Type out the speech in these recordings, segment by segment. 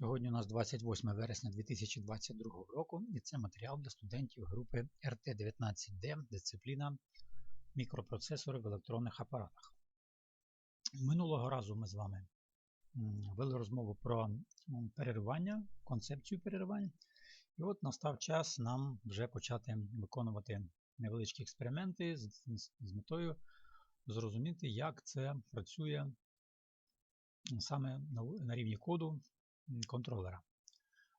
Сьогодні у нас 28 вересня 2022 року і це матеріал для студентів групи РТ19Д дисципліна мікропроцесори в електронних апаратах. Минулого разу ми з вами вели розмову про переривання, концепцію переривань. І от настав час нам вже почати виконувати невеличкі експерименти з, з, з метою зрозуміти, як це працює саме на, на рівні коду контролера.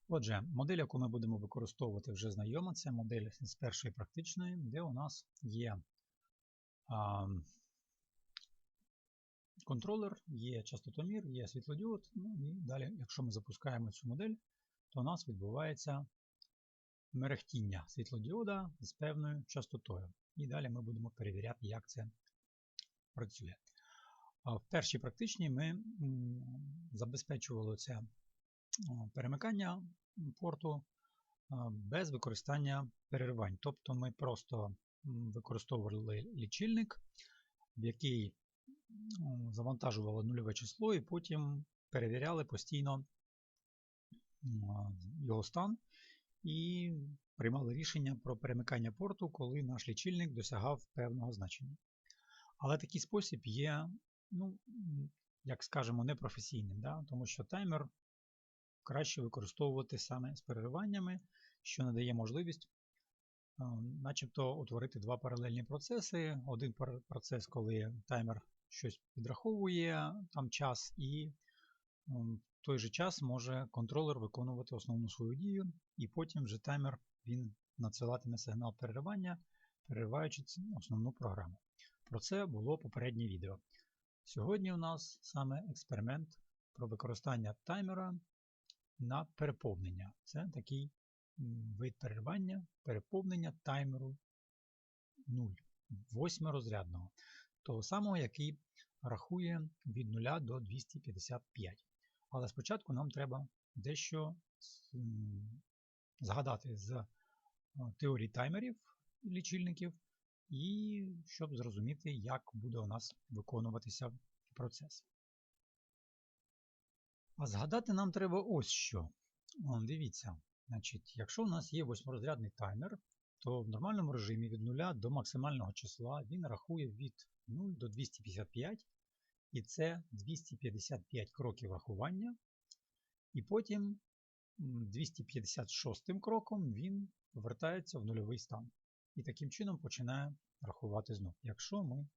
Отже, модель, яку ми будемо використовувати вже знайома, це модель з першої практичної, де у нас є а, контролер, є частотомір, є світлодіод. Ну і далі, якщо ми запускаємо цю модель, то у нас відбувається мерехтіння світлодіода з певною частотою. І далі ми будемо перевіряти, як це працює. В першій практичній ми забезпечували це перемикання порту без використання переривань. Тобто ми просто використовували лічильник, в який завантажували нульове число, і потім перевіряли постійно його стан і приймали рішення про перемикання порту, коли наш лічильник досягав певного значення. Але такий спосіб є, ну, як скажемо, непрофесійним, да? тому що таймер краще використовувати саме з перериваннями, що надає можливість е, начебто утворити два паралельні процеси. Один процес, коли таймер щось підраховує там час, і в той же час може контролер виконувати основну свою дію, і потім вже таймер він надсилатиме сигнал переривання, перериваючи основну програму. Про це було попереднє відео. Сьогодні у нас саме експеримент про використання таймера на переповнення. Це такий вид переривання, переповнення таймеру 0, восьмирозрядного. Того самого, який рахує від 0 до 255. Але спочатку нам треба дещо згадати з теорії таймерів лічильників, і щоб зрозуміти, як буде у нас виконуватися процес. А згадати нам треба ось що. О, дивіться, значить, якщо у нас є восьмирозрядний таймер, то в нормальному режимі від 0 до максимального числа він рахує від 0 до 255, і це 255 кроків рахування. І потім 256 кроком він повертається в нульовий стан. І таким чином починає рахувати знов, якщо ми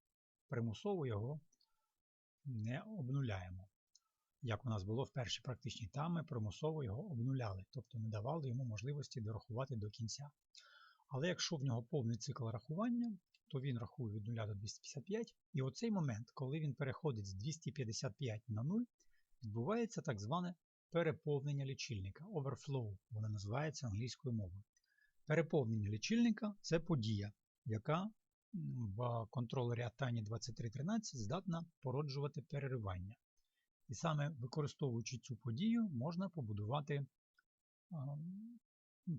примусово його не обнуляємо як у нас було в першій практичній, там ми примусово його обнуляли, тобто не давали йому можливості дорахувати до кінця. Але якщо в нього повний цикл рахування, то він рахує від 0 до 255, і оцей момент, коли він переходить з 255 на 0, відбувається так зване переповнення лічильника. Overflow, воно називається англійською мовою. Переповнення лічильника це подія, яка в контролері Atani 2313 здатна породжувати переривання. І саме використовуючи цю подію, можна побудувати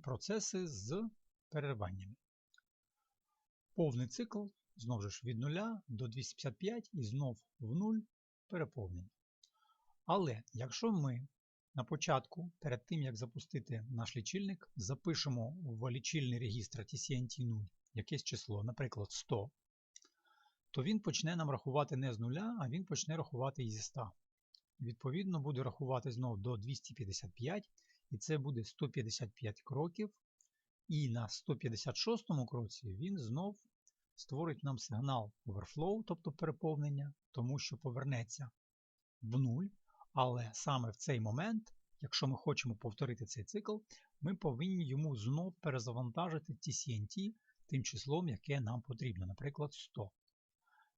процеси з перериваннями. Повний цикл знову ж від 0 до 255 і знов в 0 переповнення. Але якщо ми на початку, перед тим як запустити наш лічильник, запишемо в лічильний регістр TCNT 0 якесь число, наприклад, 100, то він почне нам рахувати не з 0, а він почне рахувати зі 100. Відповідно, буде рахувати знову до 255, і це буде 155 кроків. І на 156 кроці він знов створить нам сигнал overflow, тобто переповнення, тому що повернеться в нуль. Але саме в цей момент, якщо ми хочемо повторити цей цикл, ми повинні йому знов перезавантажити TCNT тим числом, яке нам потрібно, наприклад, 100.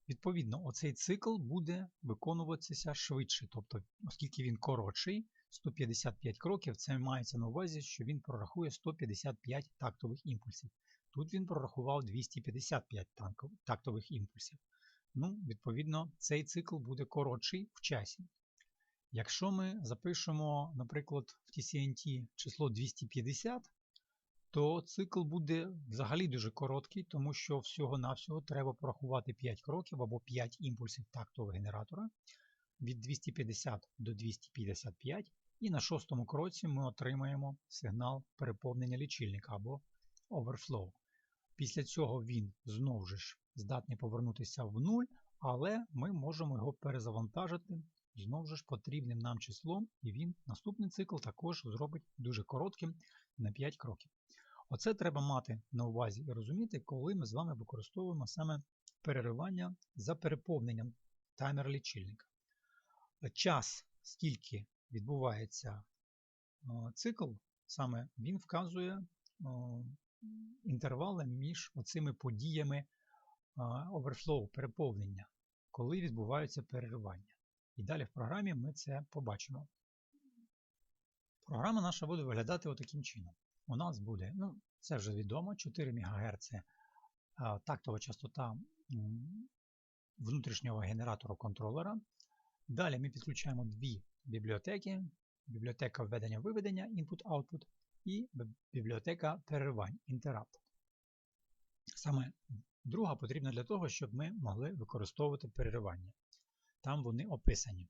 Відповідно, оцей цикл буде виконуватися швидше. Тобто, оскільки він коротший, 155 кроків, це мається на увазі, що він прорахує 155 тактових імпульсів. Тут він прорахував 255 тактових імпульсів. Ну, Відповідно, цей цикл буде коротший в часі. Якщо ми запишемо, наприклад, в TCNT число 250, то цикл буде взагалі дуже короткий, тому що всього-навсього треба порахувати 5 кроків або 5 імпульсів тактового генератора від 250 до 255, І на шостому кроці ми отримаємо сигнал переповнення лічильника або overflow. Після цього він знову ж здатний повернутися в нуль, але ми можемо його перезавантажити знову ж потрібним нам числом, і він наступний цикл також зробить дуже коротким на 5 кроків. Оце треба мати на увазі і розуміти, коли ми з вами використовуємо саме переривання за переповненням таймер лічильника. Час, скільки відбувається цикл, саме він вказує інтервали між оцими подіями overflow, переповнення, коли відбуваються переривання. І далі в програмі ми це побачимо. Програма наша буде виглядати отаким чином. У нас буде, ну, це вже відомо, 4 МГц тактова частота внутрішнього генератора контролера. Далі ми підключаємо дві бібліотеки: бібліотека введення-виведення input-output і бібліотека переривань interrupt. Саме друга потрібна для того, щоб ми могли використовувати переривання. Там вони описані.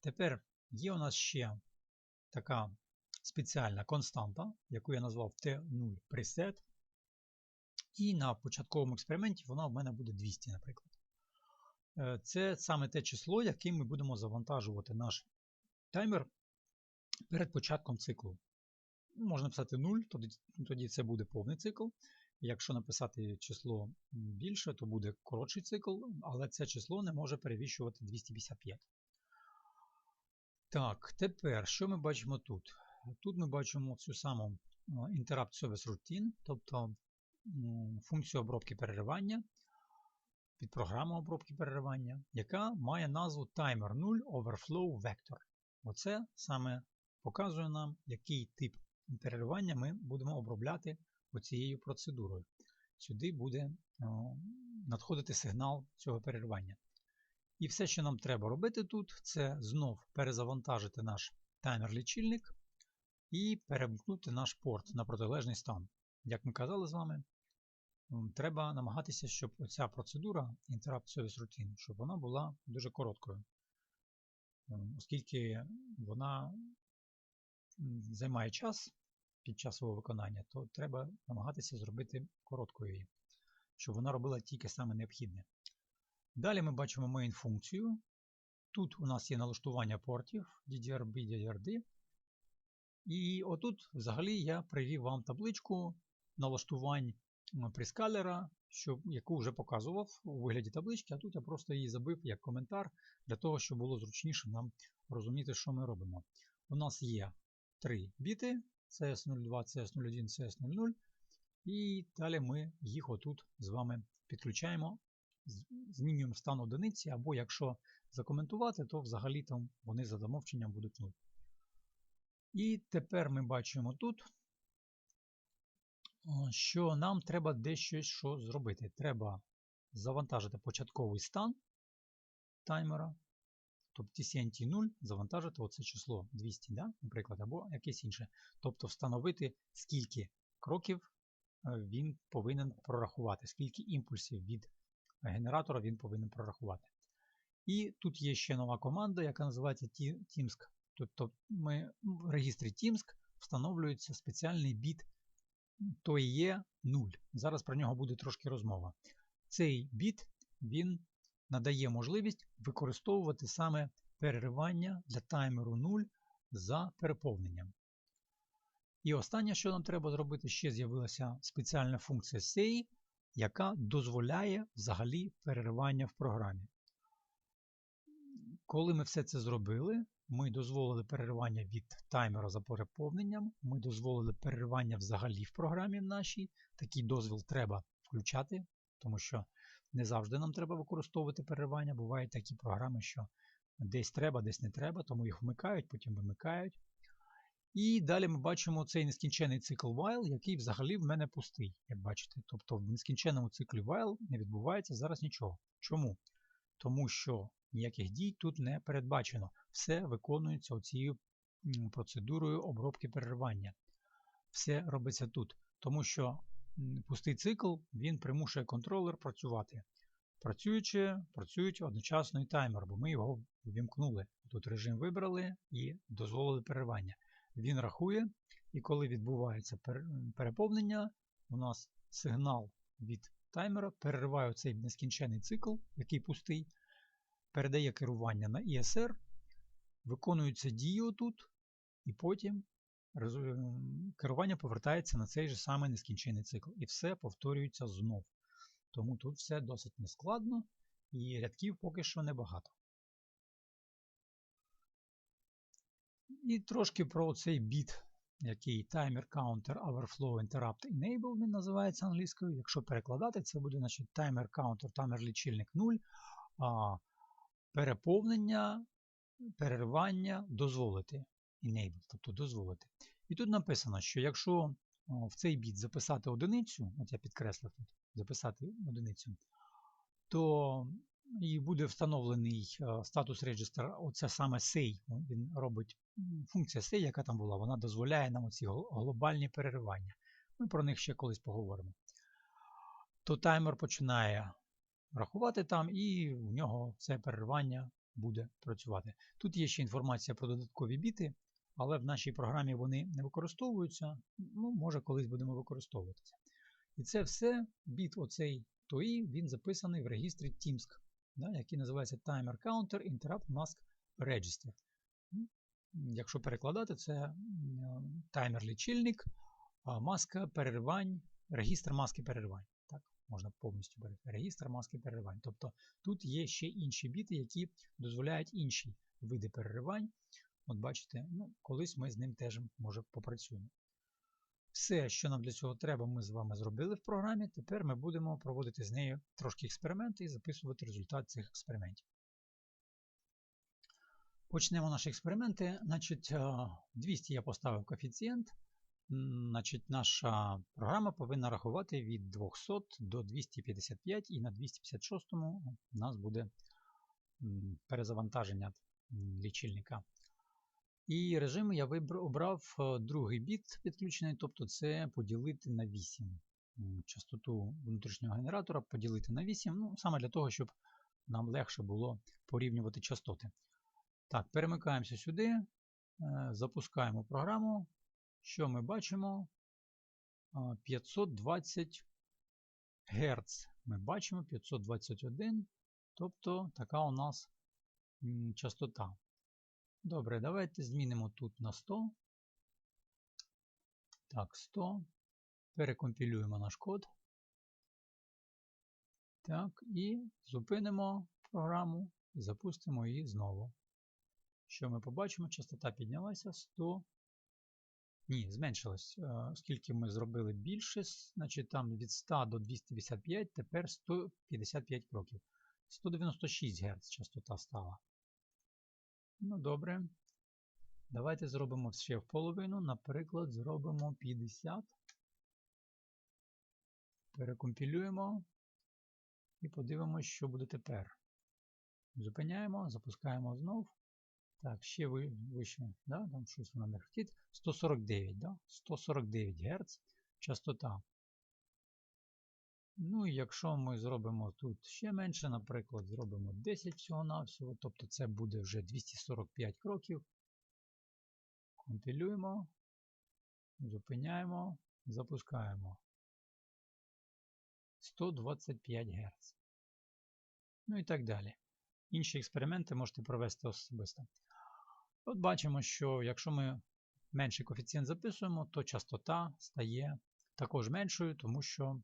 Тепер є у нас ще така спеціальна константа, яку я назвав T0 preset. І на початковому експерименті вона в мене буде 200, наприклад. Е, це саме те число, яким ми будемо завантажувати наш таймер перед початком циклу. Можна написати 0, тоді, тоді це буде повний цикл. Якщо написати число більше, то буде коротший цикл, але це число не може перевіщувати 255. Так, тепер що ми бачимо тут? Тут ми бачимо цю саму Interrupt Service Routine, тобто функцію обробки переривання, під програму обробки переривання, яка має назву Timer 0 Overflow Vector. Оце саме показує нам, який тип переривання ми будемо обробляти оцією процедурою. Сюди буде надходити сигнал цього переривання. І все, що нам треба робити тут, це знов перезавантажити наш таймер-лічильник і перемкнути наш порт на протилежний стан. Як ми казали з вами, треба намагатися, щоб оця процедура Interrupt Service Routine, щоб вона була дуже короткою, оскільки вона займає час під час свого виконання, то треба намагатися зробити короткою її, щоб вона робила тільки саме необхідне. Далі ми бачимо main функцію. Тут у нас є налаштування портів DDRB, DDRD. І отут взагалі я привів вам табличку налаштувань прескалера, яку вже показував у вигляді таблички, а тут я просто її забив як коментар для того, щоб було зручніше нам розуміти, що ми робимо. У нас є три біти CS02, CS01, CS00. І далі ми їх отут з вами підключаємо, змінюємо стан одиниці, або якщо закоментувати, то взагалі там вони за замовченням будуть 0. І тепер ми бачимо тут, що нам треба дещо що зробити. Треба завантажити початковий стан таймера. Тобто TCNT 0 завантажити оце число 200, да, наприклад, або якесь інше. Тобто встановити, скільки кроків е, він повинен прорахувати, скільки імпульсів від генератора він повинен прорахувати. І тут є ще нова команда, яка називається TIMSC. Тобто ми в регістрі TIMSC встановлюється спеціальний біт TOE 0. Зараз про нього буде трошки розмова. Цей біт він надає можливість використовувати саме переривання для таймеру 0 за переповненням. І останнє, що нам треба зробити, ще з'явилася спеціальна функція SEI, яка дозволяє взагалі переривання в програмі. Коли ми все це зробили, ми дозволили переривання від таймера за переповненням, ми дозволили переривання взагалі в програмі нашій. Такий дозвіл треба включати, тому що не завжди нам треба використовувати переривання. Бувають такі програми, що десь треба, десь не треба, тому їх вмикають, потім вимикають. І далі ми бачимо цей нескінчений цикл while, який взагалі в мене пустий, як бачите. Тобто в нескінченому циклі while не відбувається зараз нічого. Чому? Тому що ніяких дій тут не передбачено. Все виконується цією процедурою обробки переривання. Все робиться тут. Тому що пустий цикл він примушує контролер працювати. працюючи, працюють одночасно і таймер, бо ми його ввімкнули. Тут режим вибрали і дозволили переривання. Він рахує, і коли відбувається переповнення, у нас сигнал від таймера перериває цей нескінчений цикл, який пустий, передає керування на ISR, виконуються дії отут, і потім керування повертається на цей же самий нескінчений цикл. І все повторюється знов. Тому тут все досить нескладно і рядків поки що небагато. І трошки про цей біт, який Timer Counter Overflow Interrupt Enable він називається англійською. Якщо перекладати, це буде значить Timer Counter, таймер лічильник 0, а переповнення, переривання дозволити. Enable, тобто дозволити. І тут написано, що якщо в цей біт записати одиницю, от я підкреслив тут, записати одиницю, то і буде встановлений статус реєстра, оце саме SEI. Він робить функція SEI, яка там була, вона дозволяє нам оці глобальні переривання. Ми про них ще колись поговоримо. То таймер починає рахувати там, і в нього це переривання буде працювати. Тут є ще інформація про додаткові біти, але в нашій програмі вони не використовуються. Ну, може, колись будемо використовуватися. І це все, біт оцей TOI, він записаний в регістрі TIMSC, да, який називається Timer Counter Interrupt Mask Register. Якщо перекладати, це таймер-лічильник, маска переривань, регістр маски переривань. Можна повністю берегти. Регістр маски переривань. Тобто тут є ще інші біти, які дозволяють інші види переривань. От бачите, ну, колись ми з ним теж може попрацюємо. Все, що нам для цього треба, ми з вами зробили в програмі. Тепер ми будемо проводити з нею трошки експерименти і записувати результат цих експериментів. Почнемо наші експерименти. Значить, 200 я поставив коефіцієнт. Значить, Наша програма повинна рахувати від 200 до 255, і на 256 у нас буде перезавантаження лічильника. І режими я обрав е, другий біт підключений, тобто це поділити на 8. Частоту внутрішнього генератора поділити на 8, ну, саме для того, щоб нам легше було порівнювати частоти. Так, перемикаємося сюди, е, запускаємо програму. Що ми бачимо? 520 Гц. Ми бачимо 521, тобто така у нас частота. Добре, давайте змінимо тут на 100. Так, 100. Перекомпілюємо наш код. Так, і зупинимо програму і запустимо її знову. Що ми побачимо? Частота піднялася 100. Ні, зменшилась. Оскільки ми зробили більше, значить там від 100 до 255, тепер 155 кроків. 196 Гц частота стала. Ну, добре. Давайте зробимо ще в половину. Наприклад, зробимо 50. Перекомпілюємо і подивимося, що буде тепер. Зупиняємо, запускаємо знов. Так, ще вище, да? там щось воно не хотіть. 149, да? 149 Гц частота. Ну і якщо ми зробимо тут ще менше, наприклад, зробимо 10 всього-навсього, тобто це буде вже 245 кроків. Компілюємо, зупиняємо, запускаємо. 125 Гц. Ну і так далі. Інші експерименти можете провести особисто. От бачимо, що якщо ми менший коефіцієнт записуємо, то частота стає також меншою, тому що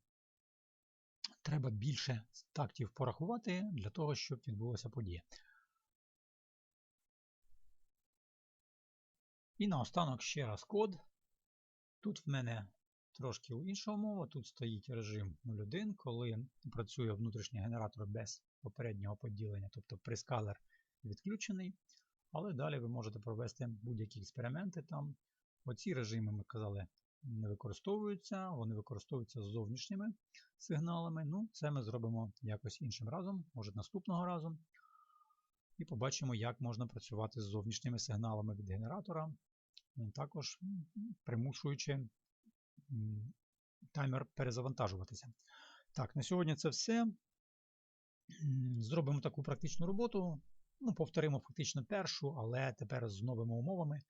треба більше тактів порахувати для того, щоб відбулася подія. І наостанок ще раз код. Тут в мене трошки інша умова, тут стоїть режим 01, коли працює внутрішній генератор без попереднього поділення, тобто прескалер відключений. Але далі ви можете провести будь-які експерименти там. Оці режими, ми казали, не використовуються, вони використовуються з зовнішніми сигналами. Ну, це ми зробимо якось іншим разом, може наступного разу. І побачимо, як можна працювати з зовнішніми сигналами від генератора, також примушуючи таймер перезавантажуватися. Так, на сьогодні це все. зробимо таку практичну роботу. Ну, повторимо фактично першу, але тепер з новими умовами.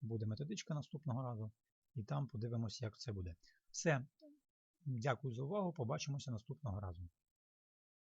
Буде методичка наступного разу, і там подивимося, як це буде. Все. Дякую за увагу. Побачимося наступного разу.